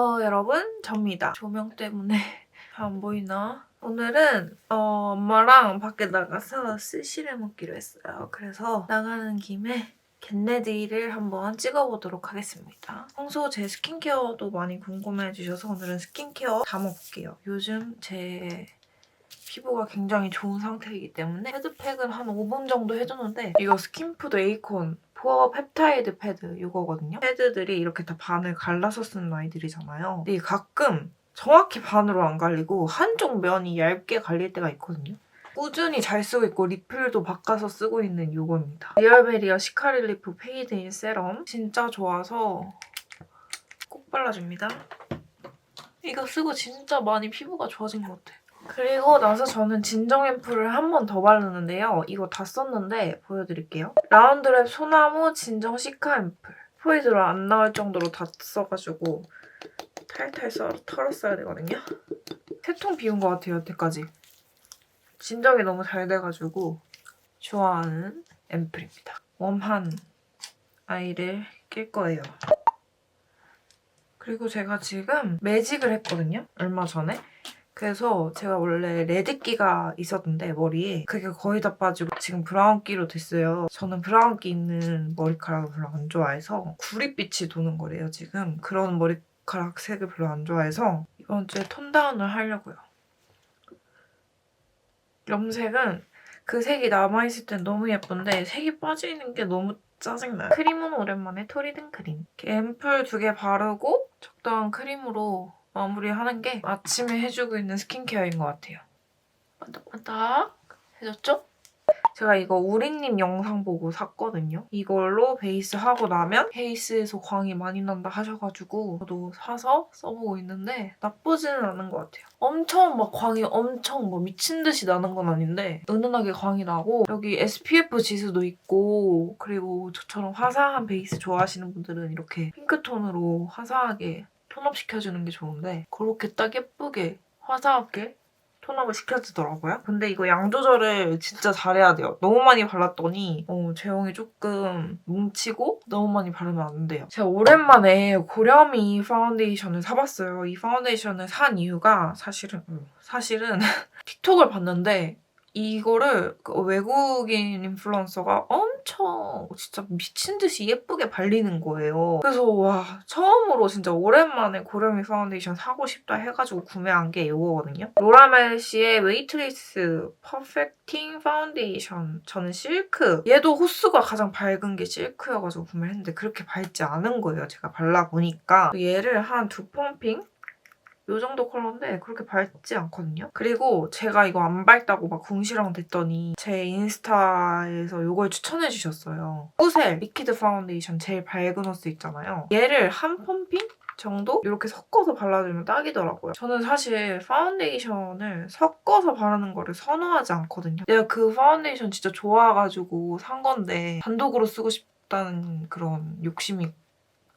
안녕하세요 여러분. 접니다. 조명 때문에 잘 안 보이나? 오늘은 어, 엄마랑 밖에 나가서 스시를 먹기로 했어요. 그래서 나가는 김에 겟레디를 한번 찍어보도록 하겠습니다. 평소 제 스킨케어도 많이 궁금해 주셔서 오늘은 스킨케어 담아볼게요. 요즘 제 피부가 굉장히 좋은 상태이기 때문에 헤드팩은 한 5분 정도 해주는데 이거 스킨푸드 에이콘 포어 펩타이드 패드 이거거든요. 패드들이 이렇게 다 반을 갈라서 쓰는 아이들이잖아요. 근데 가끔 정확히 반으로 안 갈리고 한쪽 면이 얇게 갈릴 때가 있거든요. 꾸준히 잘 쓰고 있고 리필도 바꿔서 쓰고 있는 이거입니다. 리얼베리아 시카릴리프 페이드인 세럼 진짜 좋아서 꼭 발라줍니다. 이거 쓰고 진짜 많이 피부가 좋아진 것 같아요. 그리고 나서 저는 진정 앰플을 한 번 더 바르는데요. 이거 다 썼는데 보여드릴게요. 라운드랩 소나무 진정 시카 앰플. 포이드로 안 나올 정도로 다 써가지고 탈탈 썰, 털었어야 되거든요. 세 통 비운 것 같아요, 여태까지. 진정이 너무 잘 돼가지고 좋아하는 앰플입니다. 웜한 아이를 낄 거예요. 그리고 제가 지금 매직을 했거든요, 얼마 전에. 그래서 제가 원래 레드기가 있었는데 머리에 그게 거의 다 빠지고 지금 브라운기로 됐어요. 저는 브라운기 있는 머리카락을 별로 안 좋아해서 구릿빛이 도는 거래요 지금. 그런 머리카락 색을 별로 안 좋아해서 이번 주에 톤 다운을 하려고요. 염색은 그 색이 남아있을 땐 너무 예쁜데 색이 빠지는 게 너무 짜증나요. 크림은 오랜만에 토리든 크림. 앰플 두 개 바르고 적당한 크림으로 마무리하는 게 아침에 해주고 있는 스킨케어인 것 같아요. 반짝반짝 해줬죠? 제가 이거 우리님 영상 보고 샀거든요. 이걸로 베이스 하고 나면 페이스에서 광이 많이 난다 하셔가지고 저도 사서 써보고 있는데 나쁘지는 않은 것 같아요. 엄청 막 광이 엄청 뭐 미친 듯이 나는 건 아닌데 은은하게 광이 나고 여기 SPF 지수도 있고 그리고 저처럼 화사한 베이스 좋아하시는 분들은 이렇게 핑크톤으로 화사하게 톤업 시켜주는 게 좋은데 그렇게 딱 예쁘게 화사하게 톤업을 시켜주더라고요. 근데 이거 양 조절을 진짜 잘해야 돼요. 너무 많이 발랐더니 어, 제형이 조금 뭉치고 너무 많이 바르면 안 돼요. 제가 오랜만에 고렴이 파운데이션을 사봤어요. 이 파운데이션을 산 이유가 사실은 음, 사실은 틱톡을 봤는데 이거를 그 외국인 인플루언서가 엄청 진짜 미친 듯이 예쁘게 발리는 거예요. 그래서 와 처음으로 진짜 오랜만에 고렴이 파운데이션 사고 싶다 해가지고 구매한 게 이거거든요. 로라멜시의 웨이트리스 퍼펙팅 파운데이션. 저는 실크. 얘도 호수가 가장 밝은 게 실크여가지고 구매했는데 그렇게 밝지 않은 거예요. 제가 발라보니까 얘를 한 두 펌핑 요 정도 컬러인데 그렇게 밝지 않거든요. 그리고 제가 이거 안 밝다고 막 궁시렁 됐더니 제 인스타에서 이걸 추천해 주셨어요. 꾸셀 리퀴드 파운데이션 제일 밝은 호스 있잖아요. 얘를 한 펌핑? 정도 이렇게 섞어서 발라주면 딱이더라고요. 저는 사실 파운데이션을 섞어서 바르는 거를 선호하지 않거든요. 내가 그 파운데이션 진짜 좋아가지고 산 건데 단독으로 쓰고 싶 다는 그런 욕심이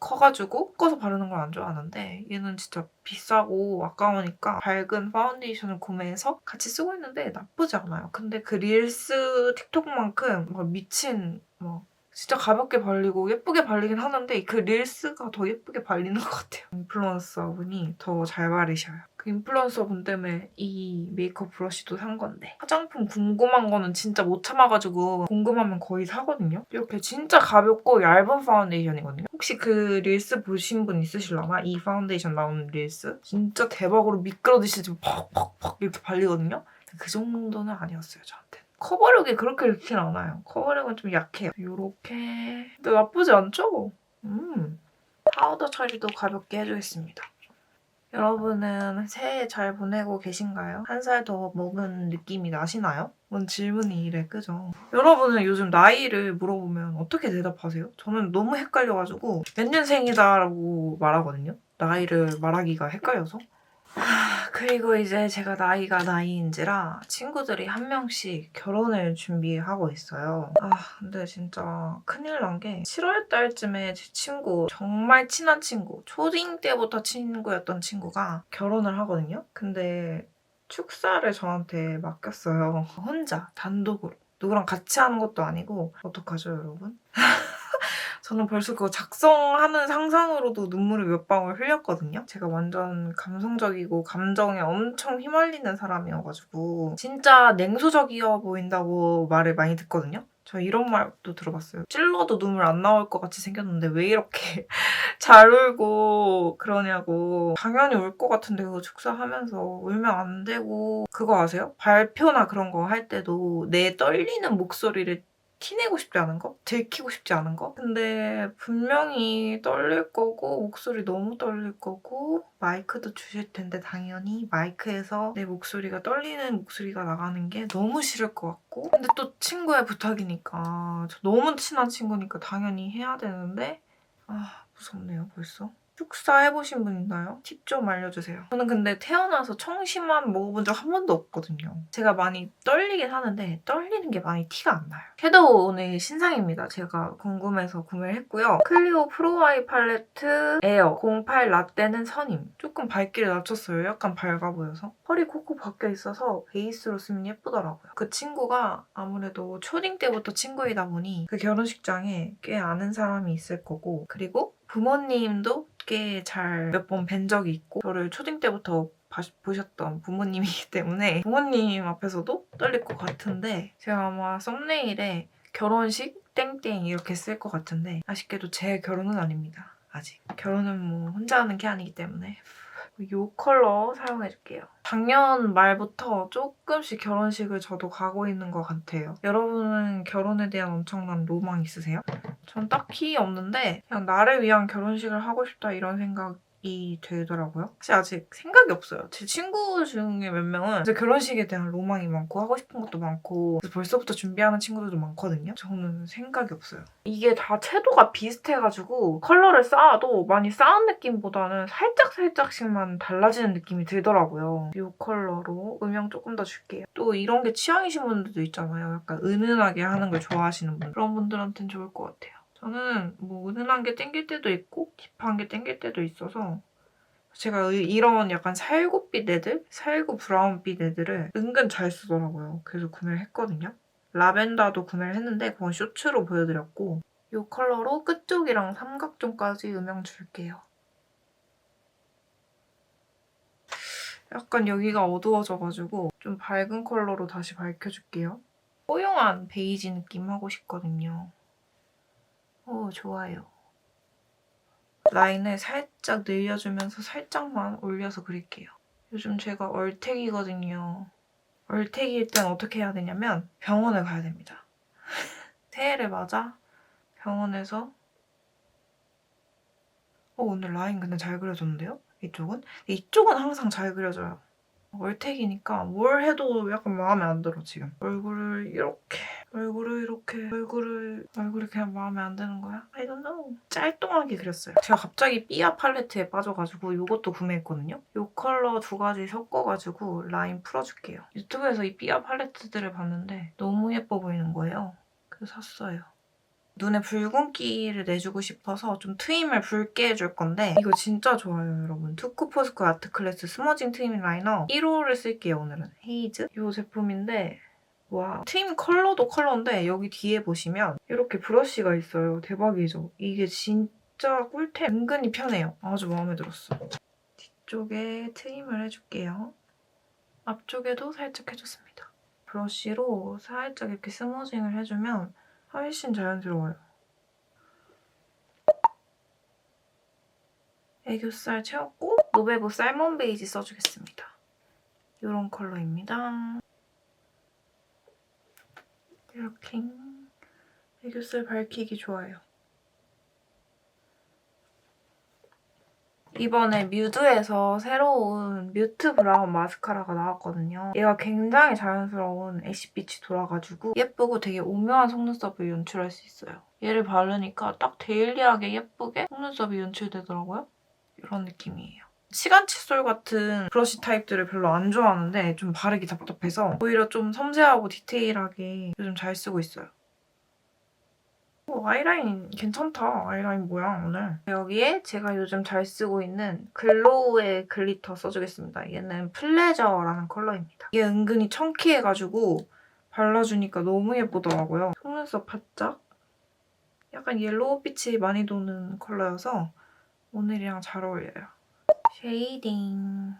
커가지고 섞어서 바르는 걸 안 좋아하는데 얘는 진짜 비싸고 아까우니까 밝은 파운데이션을 구매해서 같이 쓰고 있는데 나쁘지 않아요. 근데 그 릴스 틱톡만큼 막 미친 막 진짜 가볍게 발리고 예쁘게 발리긴 하는데 그 릴스가 더 예쁘게 발리는 것 같아요. 인플루언서분이 더 잘 바르셔요. 그 인플루언서 분 때문에 이 메이크업 브러쉬도 산 건데 화장품 궁금한 거는 진짜 못 참아가지고 궁금하면 거의 사거든요. 이렇게 진짜 가볍고 얇은 파운데이션이거든요. 혹시 그 릴스 보신 분 있으실라나? 이 파운데이션 나오는 릴스? 진짜 대박으로 미끄러지시지 퍽퍽퍽 이렇게 발리거든요. 그 정도는 아니었어요 저한테. 커버력이 그렇게 좋진 않아요. 커버력은 좀 약해요. 요렇게. 근데 나쁘지 않죠? 음. 파우더 처리도 가볍게 해주겠습니다. 여러분은 새해 잘 보내고 계신가요? 한 살 더 먹은 느낌이 나시나요? 뭔 질문이 이래, 그죠? 여러분은 요즘 나이를 물어보면 어떻게 대답하세요? 저는 너무 헷갈려가지고 몇 년생이다라고 말하거든요. 나이를 말하기가 헷갈려서. 하, 그리고 이제 제가 나이가 나이인지라 친구들이 한 명씩 결혼을 준비하고 있어요. 아, 근데 진짜 큰일 난 게 7월 달쯤에 제 친구, 정말 친한 친구, 초딩 때부터 친구였던 친구가 결혼을 하거든요. 근데 축사를 저한테 맡겼어요. 혼자, 단독으로. 누구랑 같이 하는 것도 아니고 어떡하죠, 여러분? 저는 벌써 그거 작성하는 상상으로도 눈물을 몇 방울 흘렸거든요. 제가 완전 감성적이고 감정에 엄청 휘말리는 사람이어가지고 진짜 냉소적이어 보인다고 말을 많이 듣거든요. 저 이런 말도 들어봤어요. 찔러도 눈물 안 나올 것 같이 생겼는데 왜 이렇게 잘 울고 그러냐고. 당연히 울 것 같은데 그거 축사하면서 울면 안 되고. 그거 아세요? 발표나 그런 거 할 때도 내 떨리는 목소리를 티내고 싶지 않은 거? 들키고 싶지 않은 거? 근데 분명히 떨릴 거고 목소리 너무 떨릴 거고 마이크도 주실 텐데 당연히 마이크에서 내 목소리가 떨리는 목소리가 나가는 게 너무 싫을 것 같고 근데 또 친구의 부탁이니까 저 너무 친한 친구니까 당연히 해야 되는데 아 무섭네요 벌써 축사 해보신 분 있나요? 팁 좀 알려주세요. 저는 근데 태어나서 청심환 먹어본 적 한 번도 없거든요. 제가 많이 떨리긴 하는데 떨리는 게 많이 티가 안 나요. 섀도우 오늘 신상입니다. 제가 궁금해서 구매를 했고요. 클리오 프로아이 팔레트 에어 08 라떼는 선임. 조금 밝기를 낮췄어요. 약간 밝아 보여서. 펄이 콕콕 박혀 있어서 베이스로 쓰면 예쁘더라고요. 그 친구가 아무래도 초딩 때부터 친구이다 보니 그 결혼식장에 꽤 아는 사람이 있을 거고 그리고 부모님도 꽤잘몇 번 뵌 적이 있고 저를 초딩 때부터 봐- 보셨던 부모님이기 때문에 부모님 앞에서도 떨릴 것 같은데 제가 아마 썸네일에 결혼식 땡땡 이렇게 쓸 것 같은데 아쉽게도 제 결혼은 아닙니다. 아직 결혼은 뭐 혼자 하는 게 아니기 때문에 이 컬러 사용해줄게요. 작년 말부터 조금씩 결혼식을 저도 가고 있는 것 같아요. 여러분은 결혼에 대한 엄청난 로망 있으세요? 전 딱히 없는데 그냥 나를 위한 결혼식을 하고 싶다 이런 생각 이 들더라고요. 사실 아직 생각이 없어요. 제 친구 중에 몇 명은 결혼식에 대한 로망이 많고 하고 싶은 것도 많고 벌써부터 준비하는 친구들도 많거든요. 저는 생각이 없어요. 이게 다 채도가 비슷해가지고 컬러를 쌓아도 많이 쌓은 느낌보다는 살짝 살짝씩만 달라지는 느낌이 들더라고요. 이 컬러로 음영 조금 더 줄게요. 또 이런 게 취향이신 분들도 있잖아요. 약간 은은하게 하는 걸 좋아하시는 분 그런 분들한테는 좋을 것 같아요. 저는 뭐 은은한 게 땡길 때도 있고 딥한 게 땡길 때도 있어서 제가 이- 이런 약간 살구빛 애들, 살구 브라운빛 애들을 은근 잘 쓰더라고요. 그래서 구매를 했거든요. 라벤더도 구매를 했는데 그건 쇼츠로 보여드렸고 이 컬러로 끝쪽이랑 삼각존까지 음영 줄게요. 약간 여기가 어두워져가지고 좀 밝은 컬러로 다시 밝혀줄게요. 뽀용한 베이지 느낌 하고 싶거든요. 오, 좋아요. 라인을 살짝 늘려주면서 살짝만 올려서 그릴게요. 요즘 제가 얼태기거든요. 얼태기일 땐 어떻게 해야 되냐면 병원을 가야 됩니다. 새해를 맞아 병원에서 어, 오늘 라인 근데 잘 그려졌는데요? 이쪽은? 이쪽은 항상 잘 그려져요. 월택이니까 뭘 해도 약간 마음에 안 들어 지금. 얼굴을 이렇게, 얼굴을 이렇게, 얼굴을 얼굴이 그냥 마음에 안 드는 거야? I don't know. 짤뚱하게 그렸어요. 제가 갑자기 삐아 팔레트에 빠져가지고 이것도 구매했거든요. 이 컬러 두 가지 섞어가지고 라인 풀어줄게요. 유튜브에서 이 삐아 팔레트들을 봤는데 너무 예뻐 보이는 거예요. 그래서 샀어요. 눈에 붉은기를 내주고 싶어서 좀 트임을 붉게 해줄 건데 이거 진짜 좋아요 여러분 투쿠포스코 아트클래스 스머징 트임 라이너 1호를 쓸게요 오늘은 헤이즈 이 제품인데 와 트임 컬러도 컬러인데 여기 뒤에 보시면 이렇게 브러쉬가 있어요. 대박이죠? 이게 진짜 꿀템. 은근히 편해요. 아주 마음에 들었어. 뒤쪽에 트임을 해줄게요. 앞쪽에도 살짝 해줬습니다. 브러쉬로 살짝 이렇게 스머징을 해주면 훨씬 자연스러워요. 애교살 채웠고 노베보 살몬 베이지 써주겠습니다. 이런 컬러입니다. 이렇게 애교살 밝히기 좋아요. 이번에 뮤드에서 새로운 뮤트 브라운 마스카라가 나왔거든요. 얘가 굉장히 자연스러운 애쉬빛이 돌아가지고 예쁘고 되게 오묘한 속눈썹을 연출할 수 있어요. 얘를 바르니까 딱 데일리하게 예쁘게 속눈썹이 연출되더라고요. 이런 느낌이에요. 시간 칫솔 같은 브러쉬 타입들을 별로 안 좋아하는데 좀 바르기 답답해서 오히려 좀 섬세하고 디테일하게 요즘 잘 쓰고 있어요. 오, 아이라인 괜찮다. 아이라인 모양 오늘. 여기에 제가 요즘 잘 쓰고 있는 글로우의 글리터 써주겠습니다. 얘는 플레저라는 컬러입니다. 이게 은근히 청키해가지고 발라주니까 너무 예쁘더라고요. 속눈썹 바짝 약간 옐로우 빛이 많이 도는 컬러여서 오늘이랑 잘 어울려요. 쉐이딩.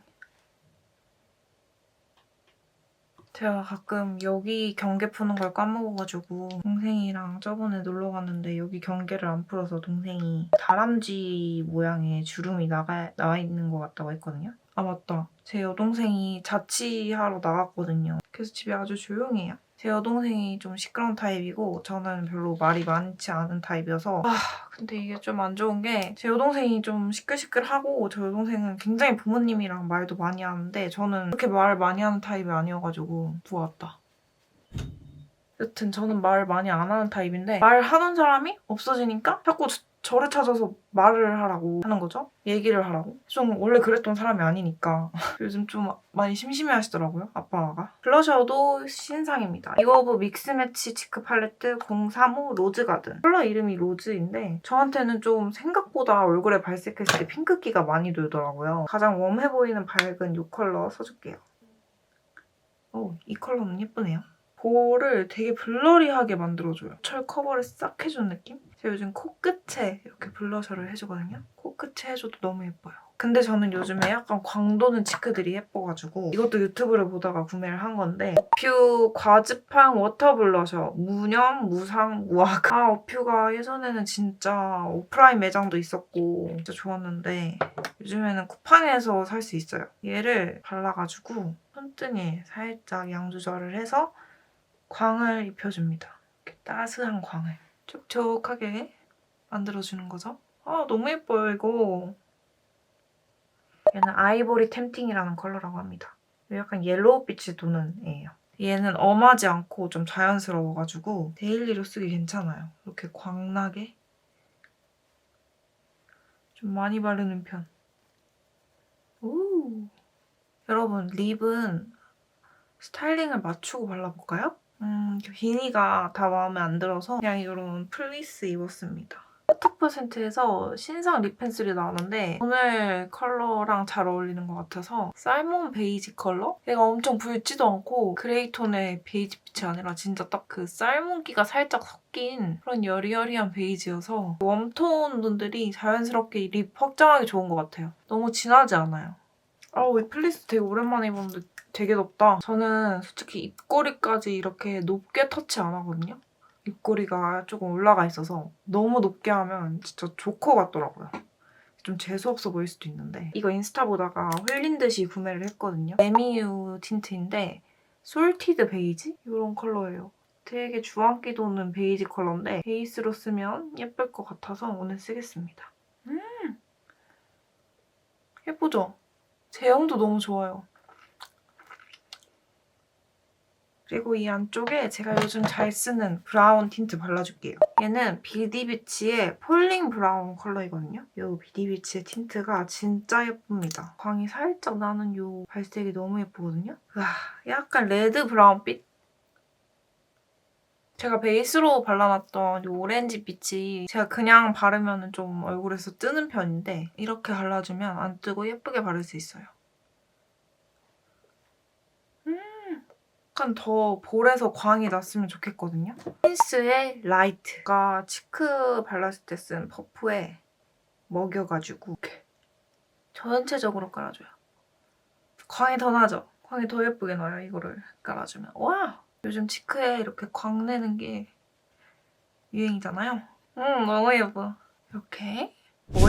제가 가끔 여기 경계 푸는 걸 까먹어가지고 동생이랑 저번에 놀러 갔는데 여기 경계를 안 풀어서 동생이 다람쥐 모양의 주름이 나가, 나와 있는 것 같다고 했거든요. 아 맞다. 제 여동생이 자취하러 나갔거든요. 그래서 집에 아주 조용해요. 제 여동생이 좀 시끄러운 타입이고 저는 별로 말이 많지 않은 타입이어서 아 근데 이게 좀 안 좋은 게 제 여동생이 좀 시끌시끌하고 저 여동생은 굉장히 부모님이랑 말도 많이 하는데 저는 그렇게 말 많이 하는 타입이 아니어가지고 부었다. 여튼 저는 말 많이 안 하는 타입인데 말하는 사람이 없어지니까 자꾸 저- 저를 찾아서 말을 하라고 하는 거죠. 얘기를 하라고. 좀 원래 그랬던 사람이 아니니까 요즘 좀 많이 심심해 하시더라고요. 아빠가. 블러셔도 신상입니다. 이거브 믹스매치 치크 팔레트 035 로즈가든. 컬러 이름이 로즈인데 저한테는 좀 생각보다 얼굴에 발색했을 때 핑크기가 많이 돌더라고요. 가장 웜해 보이는 밝은 이 컬러 써줄게요. 오, 이 컬러는 예쁘네요. 볼을 되게 블러리하게 만들어줘요. 철 커버를 싹 해주는 느낌? 제가 요즘 코끝에 이렇게 블러셔를 해주거든요. 코끝에 해줘도 너무 예뻐요. 근데 저는 요즘에 약간 광도는 치크들이 예뻐가지고 이것도 유튜브를 보다가 구매를 한 건데 어퓨 과즙향 워터 블러셔 무념, 무상, 무악 아 어퓨가 예전에는 진짜 오프라인 매장도 있었고 진짜 좋았는데 요즘에는 쿠팡에서 살 수 있어요. 얘를 발라가지고 손등에 살짝 양 조절을 해서 광을 입혀줍니다. 이렇게 따스한 광을 촉촉하게 만들어주는 거죠. 아 너무 예뻐요 이거. 얘는 아이보리 템팅이라는 컬러라고 합니다. 약간 옐로우빛이 도는 애예요. 얘는 엄하지 않고 좀 자연스러워가지고 데일리로 쓰기 괜찮아요. 이렇게 광나게 좀 많이 바르는 편. 오. 여러분 립은 스타일링을 맞추고 발라볼까요? 음, 비니가 다 마음에 안 들어서 그냥 이런 플리스 입었습니다. 40%에서 신상 립 펜슬이 나오는데 오늘 컬러랑 잘 어울리는 것 같아서 살몬 베이지 컬러? 얘가 엄청 붉지도 않고 그레이 톤의 베이지 빛이 아니라 진짜 딱 그 살몬기가 살짝 섞인 그런 여리여리한 베이지여서 웜톤 분들이 자연스럽게 립 확장하기 좋은 것 같아요. 너무 진하지 않아요. 아우 이 플리스 되게 오랜만에 입었는데 되게 덥다. 저는 솔직히 입꼬리까지 이렇게 높게 터치 안 하거든요. 입꼬리가 조금 올라가 있어서 너무 높게 하면 진짜 조커 같더라고요. 좀 재수없어 보일 수도 있는데 이거 인스타 보다가 홀린 듯이 구매를 했거든요. 에미유 틴트인데 솔티드 베이지? 이런 컬러예요. 되게 주황기 도는 베이지 컬러인데 베이스로 쓰면 예쁠 것 같아서 오늘 쓰겠습니다. 음! 예쁘죠? 제형도 너무 좋아요. 그리고 이 안쪽에 제가 요즘 잘 쓰는 브라운 틴트 발라줄게요. 얘는 비디비치의 폴링 브라운 컬러이거든요. 이 비디비치의 틴트가 진짜 예쁩니다. 광이 살짝 나는 이 발색이 너무 예쁘거든요. 와, 약간 레드 브라운빛? 제가 베이스로 발라놨던 이 오렌지 빛이 제가 그냥 바르면 좀 얼굴에서 뜨는 편인데 이렇게 발라주면 안 뜨고 예쁘게 바를 수 있어요. 약간 더 볼에서 광이 났으면 좋겠거든요. 힌스의 라이트가 치크 발랐을 때 쓴 퍼프에 먹여가지고 이렇게 전체적으로 깔아줘요. 광이 더 나죠? 광이 더 예쁘게 나요, 이거를 깔아주면. 와! 요즘 치크에 이렇게 광 내는 게 유행이잖아요. 음, 너무 예뻐. 이렇게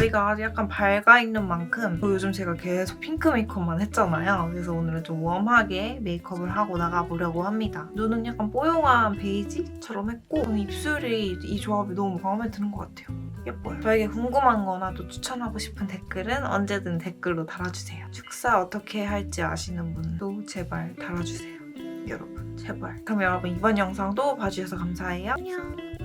머리가 약간 밝아 있는 만큼 또 요즘 제가 계속 핑크 메이크업만 했잖아요. 그래서 오늘은 좀 웜하게 메이크업을 하고 나가보려고 합니다. 눈은 약간 뽀용한 베이지처럼 했고 입술이 이 조합이 너무 마음에 드는 것 같아요. 예뻐요. 저에게 궁금한 거나 또 추천하고 싶은 댓글은 언제든 댓글로 달아주세요. 축사 어떻게 할지 아시는 분도 제발 달아주세요. 여러분 제발. 그럼 여러분 이번 영상도 봐주셔서 감사해요. 안녕.